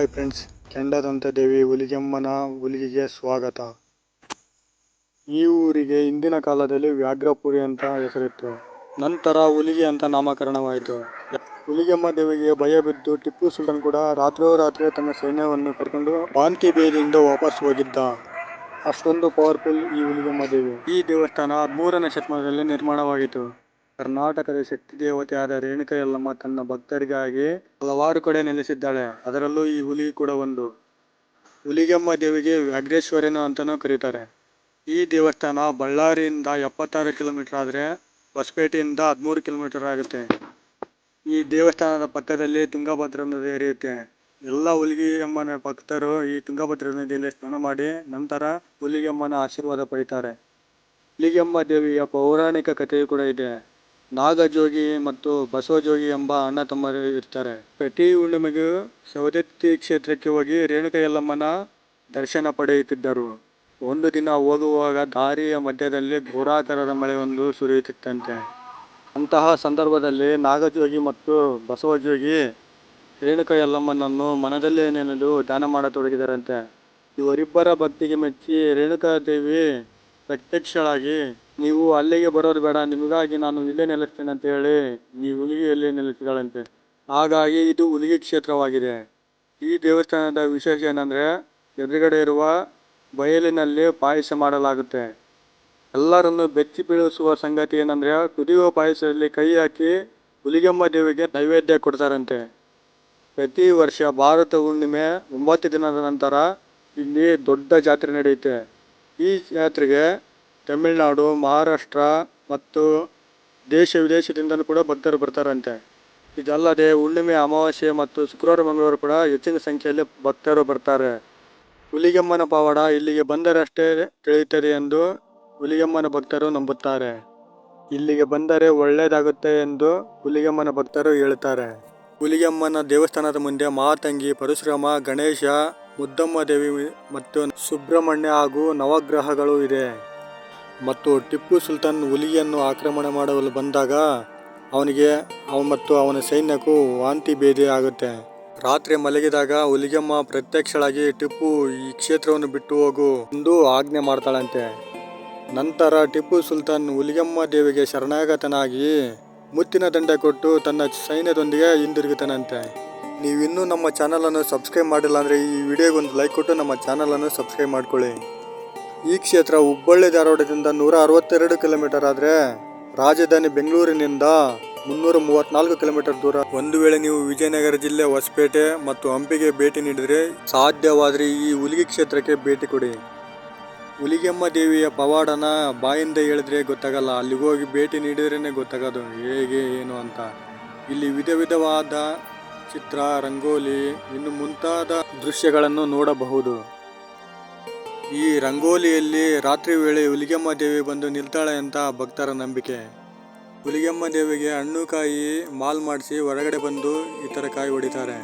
Hi friends ದೇವಿ ಹುಲಿಗೆಮ್ಮನ ಹುಲಿಗೆಗೆ ಸ್ವಾಗತ. ಈ ಊರಿಗೆ ಹಿಂದಿನ ಕಾಲದಲ್ಲಿ ವ್ಯಾಘ್ರಪುರಿ ಅಂತ ಹೆಸರಿತ್ತು. ನಂತರ ಹುಲಿಗೆ ಅಂತ ನಾಮಕರಣವಾಯಿತು. ಹುಲಿಗೆಮ್ಮ ದೇವಿಗೆ ಭಯ ಬಿದ್ದು ಟಿಪ್ಪು ಸುಲ್ತಾನ್ ಕೂಡ ರಾತ್ರೋರಾತ್ರಿ ತನ್ನ ಸೈನ್ಯವನ್ನು ಕರ್ಕೊಂಡು ಬಾಂತಿ ಬೇದಿಯಿಂದ ವಾಪಸ್ ಹೋಗಿದ್ದ. ಅಷ್ಟೊಂದು ಪವರ್ಫುಲ್ ಈ ಹುಲಿಗೆಮ್ಮ ದೇವಿ. ಈ ದೇವಸ್ಥಾನ ಹದಿಮೂರನೇ ಶತಮಾನದಲ್ಲಿ ನಿರ್ಮಾಣವಾಗಿತ್ತು. ಕರ್ನಾಟಕದ ಶಕ್ತಿ ದೇವತೆಯಾದ ರೇಣುಕ ಯಲ್ಲಮ್ಮ ತನ್ನ ಭಕ್ತರಿಗಾಗಿ ಹಲವಾರು ಕಡೆ ನೆಲೆಸಿದ್ದಾಳೆ. ಅದರಲ್ಲೂ ಈ ಹುಲಿ ಕೂಡ ಒಂದು. ಹುಲಿಗೆಮ್ಮ ದೇವಿಗೆ ವ್ಯಾಘ್ರೇಶ್ವರಿನ ಅಂತಾನೂ ಕರೀತಾರೆ. ಈ ದೇವಸ್ಥಾನ ಬಳ್ಳಾರಿಯಿಂದ ಎಪ್ಪತ್ತಾರು ಕಿಲೋಮೀಟರ್ ಆದರೆ ಹೊಸಪೇಟೆಯಿಂದ ಹದಿಮೂರು ಕಿಲೋಮೀಟರ್ ಆಗುತ್ತೆ. ಈ ದೇವಸ್ಥಾನದ ಪಕ್ಕದಲ್ಲಿ ತುಂಗಭದ್ರಾ ನದಿ ಹರಿಯುತ್ತೆ. ಎಲ್ಲ ಹುಲಿಗೆಮ್ಮನ ಭಕ್ತರು ಈ ತುಂಗಭದ್ರಾ ನದಿಯಲ್ಲಿ ಸ್ನಾನ ಮಾಡಿ ನಂತರ ಹುಲಿಗೆಮ್ಮನ ಆಶೀರ್ವಾದ ಪಡಿತಾರೆ. ಹುಲಿಗೆಮ್ಮ ದೇವಿಯ ಪೌರಾಣಿಕ ಕಥೆಯು ಕೂಡ ಇದೆ. ನಾಗಜೋಗಿ ಮತ್ತು ಬಸವಜೋಗಿ ಎಂಬ ಅಣ್ಣ ತಮ್ಮರು ಇರ್ತಾರೆ. ಪ್ರತಿ ಹುಣ್ಣಿಮೆಗೂ ಸವದತ್ತಿ ಕ್ಷೇತ್ರಕ್ಕೆ ಹೋಗಿ ರೇಣುಕ ಯಲ್ಲಮ್ಮನ ದರ್ಶನ ಪಡೆಯುತ್ತಿದ್ದರು. ಒಂದು ದಿನ ಹೋಗುವಾಗ ದಾರಿಯ ಮಧ್ಯದಲ್ಲಿ ಘೋರಾಕಾರದ ಮಳೆ ಒಂದು ಸುರಿಯುತ್ತಿತ್ತಂತೆ. ಅಂತಹ ಸಂದರ್ಭದಲ್ಲಿ ನಾಗಜೋಗಿ ಮತ್ತು ಬಸವಜೋಗಿ ರೇಣುಕ ಯಲ್ಲಮ್ಮನನ್ನು ಮನದಲ್ಲೇ ನೆನೆದು ದಾನ ಮಾಡತೊಡಗಿದರಂತೆ. ಇವರಿಬ್ಬರ ಭಕ್ತಿಗೆ ಮೆಚ್ಚಿ ರೇಣುಕಾದೇವಿ ಪ್ರತ್ಯಕ್ಷಳಾಗಿ ನೀವು ಅಲ್ಲಿಗೆ ಬರೋದು ಬೇಡ, ನಿಮಗಾಗಿ ನಾನು ಇಲ್ಲೇ ನೆಲೆಸ್ತೇನೆ ಅಂತ ಹೇಳಿ ನೀವು ಹುಲಿಗೆಯಲ್ಲಿ ನೆಲೆಸಿದಾಳಂತೆ ಹಾಗಾಗಿ ಇದು ಹುಲಿಗೆ ಕ್ಷೇತ್ರವಾಗಿದೆ. ಈ ದೇವಸ್ಥಾನದ ವಿಶೇಷ ಏನಂದರೆ, ಎದುರುಗಡೆ ಇರುವ ಬಯಲಿನಲ್ಲಿ ಪಾಯಸ ಮಾಡಲಾಗುತ್ತೆ. ಎಲ್ಲರನ್ನು ಬೆಚ್ಚಿ ಬೀಳಿಸುವ ಸಂಗತಿ ಏನಂದರೆ, ಕುದಿಯುವ ಪಾಯಸದಲ್ಲಿ ಕೈ ಹಾಕಿ ಹುಲಿಗೆಮ್ಮ ದೇವಿಗೆ ನೈವೇದ್ಯ ಕೊಡ್ತಾರಂತೆ. ಪ್ರತಿ ವರ್ಷ ಭಾರತ ಹುಣ್ಣಿಮೆ ಒಂಬತ್ತು ದಿನದ ನಂತರ ಇಲ್ಲಿ ದೊಡ್ಡ ಜಾತ್ರೆ ನಡೆಯುತ್ತೆ. ಈ ಜಾತ್ರೆಗೆ ತಮಿಳುನಾಡು, ಮಹಾರಾಷ್ಟ್ರ ಮತ್ತು ದೇಶ ವಿದೇಶದಿಂದಲೂ ಕೂಡ ಭಕ್ತರು ಬರ್ತಾರಂತೆ. ಇದಲ್ಲದೆ ಹುಣ್ಣಿಮೆ, ಅಮಾವಾಸ್ಯೆ ಮತ್ತು ಶುಕ್ರವಾರ, ಮಂಗಳವಾರ ಕೂಡ ಹೆಚ್ಚಿನ ಸಂಖ್ಯೆಯಲ್ಲಿ ಭಕ್ತರು ಬರ್ತಾರೆ. ಹುಲಿಗೆಮ್ಮನ ಪವಾಡ ಇಲ್ಲಿಗೆ ಬಂದರಷ್ಟೇ ತಿಳಿಯುತ್ತದೆ ಎಂದು ಹುಲಿಗೆಮ್ಮನ ಭಕ್ತರು ನಂಬುತ್ತಾರೆ. ಇಲ್ಲಿಗೆ ಬಂದರೆ ಒಳ್ಳೆಯದಾಗುತ್ತೆ ಎಂದು ಹುಲಿಗೆಮ್ಮನ ಭಕ್ತರು ಹೇಳುತ್ತಾರೆ. ಹುಲಿಗೆಮ್ಮನ ದೇವಸ್ಥಾನದ ಮುಂದೆ ಮಾತಂಗಿ ಪರಶುರಾಮ, ಗಣೇಶ, ಮುದ್ದಮ್ಮ ದೇವಿ ಮತ್ತು ಸುಬ್ರಹ್ಮಣ್ಯ ಹಾಗೂ ನವಗ್ರಹಗಳು ಇದೆ. ಮತ್ತು ಟಿಪ್ಪು ಸುಲ್ತಾನ್ ಹುಲಿಯನ್ನು ಆಕ್ರಮಣ ಮಾಡಲು ಬಂದಾಗ ಅವನಿಗೆ ಅವ ಮತ್ತು ಅವನ ಸೈನ್ಯಕ್ಕೂ ವಾಂತಿ ಭೇದಿ ಆಗುತ್ತೆ. ರಾತ್ರಿ ಮಲಗಿದಾಗ ಹುಲಿಗೆಮ್ಮ ಪ್ರತ್ಯಕ್ಷಳಾಗಿ ಟಿಪ್ಪು ಈ ಕ್ಷೇತ್ರವನ್ನು ಬಿಟ್ಟು ಹೋಗು ಎಂದು ಆಜ್ಞೆ ಮಾಡ್ತಾಳಂತೆ. ನಂತರ ಟಿಪ್ಪು ಸುಲ್ತಾನ್ ಹುಲಿಗೆಮ್ಮ ದೇವಿಗೆ ಶರಣಾಗತನಾಗಿ ಮುತ್ತಿನ ದಂಡ ಕೊಟ್ಟು ತನ್ನ ಸೈನ್ಯದೊಂದಿಗೆ ಹಿಂದಿರುಗುತ್ತಾನಂತೆ. ನೀವಿನ್ನೂ ನಮ್ಮ ಚಾನಲನ್ನು ಸಬ್ಸ್ಕ್ರೈಬ್ ಮಾಡಿಲ್ಲ ಅಂದರೆ ಈ ವಿಡಿಯೋಗೆ ಒಂದು ಲೈಕ್ ಕೊಟ್ಟು ನಮ್ಮ ಚಾನಲನ್ನು ಸಬ್ಸ್ಕ್ರೈಬ್ ಮಾಡ್ಕೊಳ್ಳಿ. ಈ ಕ್ಷೇತ್ರ ಹುಬ್ಬಳ್ಳಿ ಧಾರವಾಡದಿಂದ ನೂರ ಅರವತ್ತೆರಡು ಕಿಲೋಮೀಟರ್ ಆದರೆ ರಾಜಧಾನಿ ಬೆಂಗಳೂರಿನಿಂದ ಮುನ್ನೂರ ಮೂವತ್ನಾಲ್ಕು ಕಿಲೋಮೀಟರ್ ದೂರ. ಒಂದು ವೇಳೆ ನೀವು ವಿಜಯನಗರ ಜಿಲ್ಲೆ ಹೊಸಪೇಟೆ ಮತ್ತು ಹಂಪಿಗೆ ಭೇಟಿ ನೀಡಿದರೆ ಸಾಧ್ಯವಾದರೆ ಈ ಹುಲಿಗೆ ಕ್ಷೇತ್ರಕ್ಕೆ ಭೇಟಿ ಕೊಡಿ. ಹುಲಿಗೆಮ್ಮ ದೇವಿಯ ಪವಾಡನ ಬಾಯಿಂದ ಹೇಳಿದ್ರೆ ಗೊತ್ತಾಗಲ್ಲ, ಅಲ್ಲಿಗೆ ಹೋಗಿ ಭೇಟಿ ನೀಡಿದ್ರೇ ಗೊತ್ತಾಗೋದು. ಹೇಗೆ, ಏನು ಅಂತ. ಇಲ್ಲಿ ವಿಧ ವಿಧವಾದ ಚಿತ್ರ, ರಂಗೋಲಿ, ಇನ್ನು ಮುಂತಾದ ದೃಶ್ಯಗಳನ್ನು ನೋಡಬಹುದು. ಈ ರಂಗೋಲಿಯಲ್ಲಿ ರಾತ್ರಿ ವೇಳೆ ಹುಲಿಗೆಮ್ಮ ದೇವಿ ಬಂದು ನಿಲ್ತಾಳೆ ಅಂತ ಭಕ್ತರ ನಂಬಿಕೆ. ಹುಲಿಗೆಮ್ಮ ದೇವಿಗೆ ಹಣ್ಣು ಕಾಯಿ ಮಾಲ್ ಮಾಡಿಸಿ ಹೊರಗಡೆ ಬಂದು ಈ ಥರ ಕಾಯಿ ಹೊಡಿತಾರೆ.